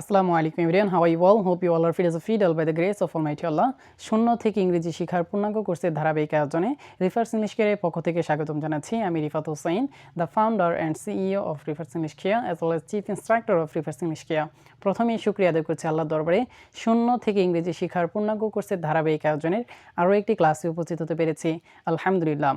আসসালামু আলাইকুম everyone how you all hope you all are fit fit all by the grace of almighty Allah শূন্য থেকে ইংরেজি শিখার পূর্ণাঙ্গ কোর্সের ধারাবাহিক আয়োজনে রিফার্স ইংলিশ কেয়ারের পক্ষ থেকে স্বাগতম জানাচ্ছি। আমি Rifat Hossain the founder and CEO of Rifat's English care as well as chief instructor of Rifat's English care প্রথমেই শুক্রিয়া আদায় করছি আল্লাহ দরবারে। শূন্য থেকে ইংরেজি শিখার পূর্ণাঙ্গ কোর্সের ধারাবাহিক আয়োজনের আরও একটি ক্লাসে উপস্থিত হতে পেরেছি। আলহামদুলিল্লাহ।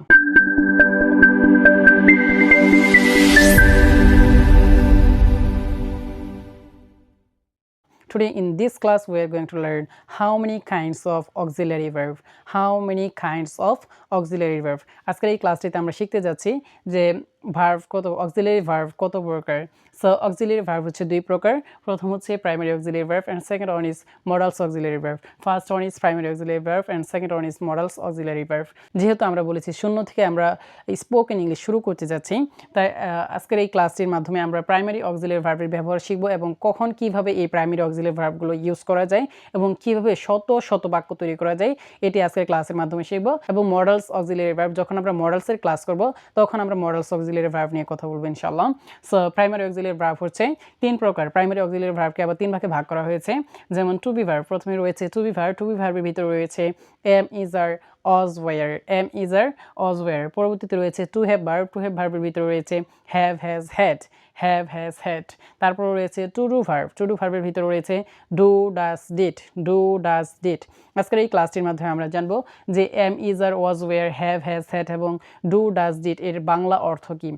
Today in this class we are going to learn how many kinds of auxiliary verb how many kinds of auxiliary verb আজকের এই ক্লাসটিতে আমরা শিখতে যাচ্ছি যে ভার্ভ কত অক্সিলারি ভার্ভ কত প্রকার? সো অক্সিলারি ভার্ভ হচ্ছে দুই প্রকার। প্রথম হচ্ছে primary auxiliary verb and second one is modals auxiliary verb first one is primary auxiliary verb and second one is modals auxiliary verb যেহেতু আমরা বলেছি শূন্য থেকে আমরা স্পোকেন ইংলিশ শুরু করতে যাচ্ছি, তাই আজকের এই ক্লাসটির মাধ্যমে আমরা প্রাইমারি অক্সিলারি ভার্ভের ব্যবহার শিখব এবং কখন কীভাবে এই প্রাইমারি অক্সিলারি ভার্ভগুলো ইউজ করা যায় এবং কীভাবে শত শত বাক্য তৈরি করা যায়, এটি আজকের ক্লাসের মাধ্যমে শিখব। এবং মডেলস অক্সিলারি ভার্ভ যখন আমরা মডেলসের ক্লাস করব, তখন আমরা মডেলস অক্সিলারি ভার্ভ নিয়ে কথা বলব ইনশাল্লাহ সো প্রাইমারি অক্সিলারি ভার্ভ হচ্ছে তিন প্রকার। প্রাইমারি অক্সিলারি ভার্ভকে আবার তিন ভাগে ভাগ করা হয়েছে। যেমন টু বি ভার্ভ প্রথমে রয়েছে to be verb to be ভার্ভের ভিতরে রয়েছে M is are was war M is are was were পরবর্তীতে রয়েছে to have verb to have ভার্ভের ভিতরে রয়েছে have has had have has had তারপর রয়েছে to do verb to do ভার্ভের ভিতরে রয়েছে do does did do does did আজকের এই ক্লাসটির মাধ্যমে আমরা জানব যে am is are was were have has had এবং ডু ডাস ডিট এর বাংলা অর্থ কী।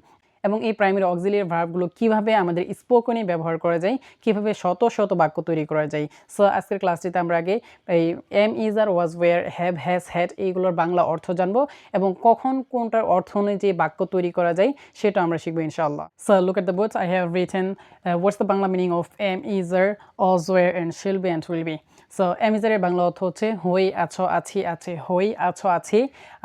এবং এই প্রাইমারি অক্সিলিয়ারি ভার্বগুলো কীভাবে আমাদের স্পোকনে ব্যবহার করা যায়, কীভাবে শত শত বাক্য তৈরি করা যায়। সো আজকের ক্লাসটিতে আমরা আগে এই am is are was were have has had এইগুলোর বাংলা অর্থ জানব এবং কখন কোনটার অর্থ অনুযায়ী বাক্য তৈরি করা যায় সেটা আমরা শিখব ইনশাআল্লাহ। So look at the words I have written what's the Bangla meaning of am is are was were and shall be and will be so am এমিজারের Bangla অর্থ হচ্ছে হই, আছো, আছি, আছে, হই, আছো, আছি,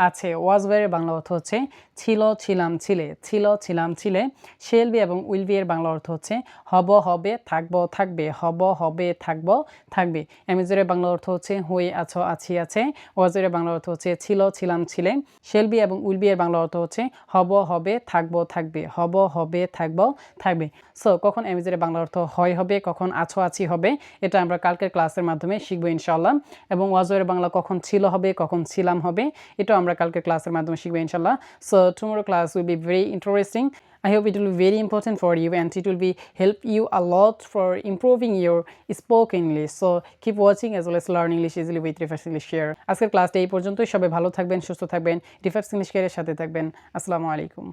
আছে। ওয়াজওয়ারের বাংলা অর্থ হচ্ছে ছিল, ছিলাম, ছিলে, ছিল, ছিলাম ছিলে। শেলবি এবং উইলবি এর বাংলা অর্থ হচ্ছে হব, হবে, থাকব, থাকবে, হব, হবে, থাকব, থাকবে। এমিজরের বাংলা অর্থ হচ্ছে হই আছো, আছি, আছে। ওয়াজের বাংলা অর্থ হচ্ছে ছিল, ছিলাম, ছিলে। শেলবি এবং উইলবি এর বাংলা অর্থ হচ্ছে হব, হবে, থাকব, থাকবে। হব, হবে, থাকব, থাকবে। সো কখন এমিজরের বাংলা অর্থ হয় হবে, কখন আছো, আছি হবে, এটা আমরা কালকের ক্লাসের মাধ্যমে শিখব ইনশাল্লাহ এবং ওয়াজের বাংলা কখন ছিল হবে, কখন ছিলাম হবে, এটাও আমরা কালকের ক্লাসের মাধ্যমে শিখব ইনশাল্লাহ so tomorrow class will be very interesting I hope it will be very important for you and it will be help you a lot for improving your spoken English. So keep watching as well as learning English easily with Reverse English Share. আজকের ক্লাসটা এই পর্যন্তই সবাই ভালো থাকবেন সুস্থ থাকবেন refers English কেয়ারের সাথে থাকবেন আসসালামু আলাইকুম